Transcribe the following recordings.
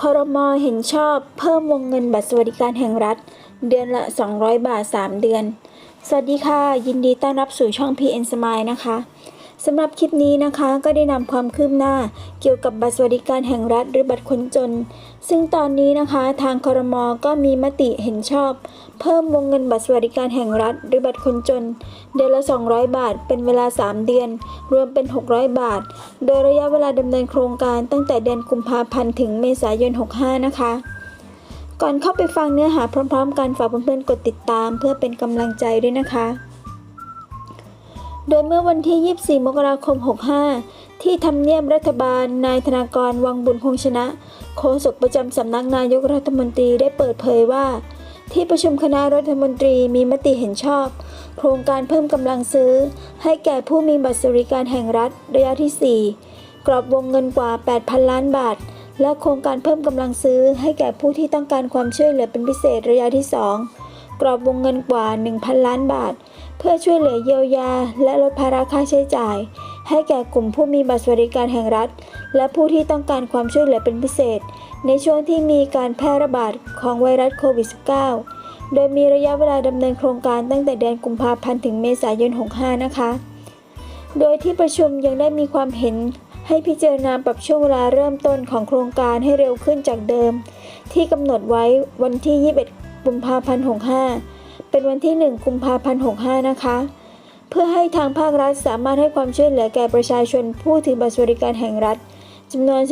คอรมอเห็นชอบเพิ่มวงเงินบัตรสวัสดิการแห่งรัฐ เดือนละ 200 บาท 3 เดือน สวัสดีค่ะ ยินดีต้อนรับสู่ช่อง PN Smile นะคะ สำหรับคลิปนี้นะคะก็ได้นำความคืบหน้าเกี่ยวกับบัตรสวัสดิการแห่งรัฐหรือบัตรคนจน ซึ่งตอนนี้นะคะทางคอรมอก็มีมติเห็นชอบ เพิ่มวงเงินบัตรสวัสดิการแห่งรัฐหรือบัตรคนจน เดือนละ 200 บาท เป็นเวลา 3 เดือน รวมเป็น 600 บาท โดยระยะเวลาดำเนินโครงการตั้งแต่เดือนกุมภาพันธ์ถึงเมษายน 65 นะคะก่อนเข้าไปฟังเนื้อหาพร้อม ๆ กันฝากเพื่อนๆกดติดตามเพื่อเป็นกำลังใจด้วยนะคะ โดยเมื่อวันที่ 24 มกราคม 65 ที่ทำเนียบรัฐบาล นายธนากร วังบุญคงชนะ โฆษกประจำสำนักนายกรัฐมนตรีได้เปิดเผยว่า ที่ประชุมคณะรัฐมนตรีมีมติเห็นชอบ โครงการเพิ่มกำลังซื้อ ให้แก่ผู้มีบัตรสวัสดิการแห่งรัฐระยะที่ 4 กรอบวงเงินกว่า 8,000 ล้านบาท และโครงการเพิ่มกำลังซื้อ ให้แก่ผู้ที่ต้องการความช่วยเหลือเป็นพิเศษระยะที่ 2 กรอบวงเงินกว่า 1,000 ล้านบาท เพื่อช่วยเหลือเยียวยา และลดภาระค่าใช้จ่าย ให้แก่กลุ่มผู้มีบัตรสวัสดิการแห่งรัฐ และผู้ที่ต้องการความช่วยเหลือเป็นพิเศษ ในช่วงที่มีการแพร่ระบาดของไวรัสโควิด -19 โดยมีระยะเวลาดำเนินโครงการตั้งแต่เดือนกุมภาพันธ์ถึงเมษายน 65 นะคะ โดยที่ประชุมยังได้มีความเห็นให้พิจารณาปรับช่วงเวลาเริ่มต้นของโครงการให้เร็วขึ้นจากเดิม ที่กำหนดไว้วันที่ 21 กุมภาพันธ์ 65 เป็นวันที่ 1 กุมภาพันธ์ 65 นะคะ เพื่อให้ทางภาครัฐสามารถให้ความช่วยเหลือแก่ประชาชนผู้ถือบัตรสวัสดิการแห่งรัฐจำนวน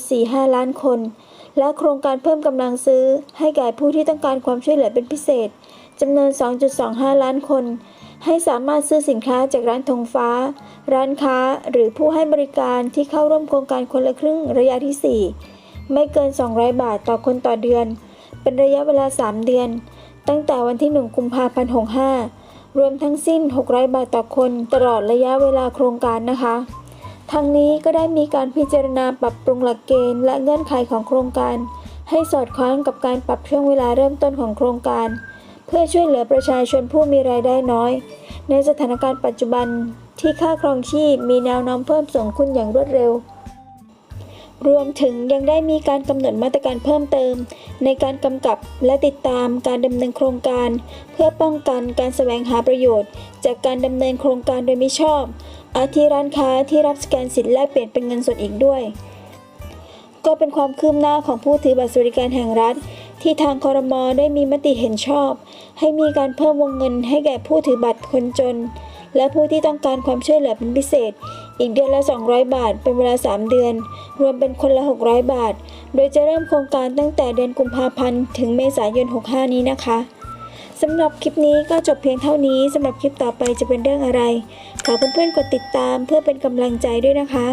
13.45 ล้านคน และโครงการเพิ่มกำลังซื้อ ให้แก่ผู้ที่ต้องการความช่วยเหลือเป็นพิเศษจำนวน 2.25 ล้านคน ให้สามารถซื้อสินค้าจากร้านธงฟ้า ร้านค้า หรือผู้ให้บริการที่เข้าร่วมโครงการคนละครึ่งระยะที่ 4 ไม่เกิน 200 บาทต่อคนต่อเดือน เป็นระยะเวลา 3 เดือน ตั้งแต่วันที่ 1 กุมภาพันธ์65รวมทั้งสิ้น 600 บาทต่อคนตลอดระยะเวลาโครงการนะคะทั้งนี้ก็ได้มีการพิจารณาปรับปรุงหลักเกณฑ์และเงื่อนไขของโครงการ ให้สอดคล้องกับการปรับช่วงเวลาเริ่มต้นของโครงการ เพื่อช่วยเหลือประชาชนผู้มีรายได้น้อย ในสถานการณ์ปัจจุบันที่ค่าครองชีพมีแนวโน้มเพิ่มสูงขึ้นอย่างรวดเร็ว รวมถึงยังได้มีการกำหนดมาตรการเพิ่มเติม ในการกำกับและติดตามการดำเนินโครงการ เพื่อป้องกันการแสวงหาประโยชน์ จากการดำเนินโครงการโดยมิชอบ อาทิร้านค้าที่รับสแกนสิทธิ์แลกเปลี่ยนเป็นเงินสดอีกด้วย ก็เป็นความคืบหน้าของผู้ถือบัตรสวัสดิการแห่งรัฐ ที่ทางคอรมอได้มีมติเห็นชอบ ให้มีการเพิ่มวงเงินให้แก่ผู้ถือบัตรคนจน และผู้ที่ต้องการความช่วยเหลือเป็นพิเศษ อีกเดือนละ 200 บาท เป็นเวลา 3 เดือน รวมเป็นคนละ 600 บาท โดยจะเริ่มโครงการตั้งแต่เดือนกุมภาพันธ์ถึงเมษายน 65 นี้นะคะสำหรับคลิปนี้ก็จบเพียงเท่านี้สำหรับคลิปต่อไปจะเป็นเรื่องอะไร ขอเพื่อนๆกดติดตามเพื่อเป็นกำลังใจด้วยนะคะ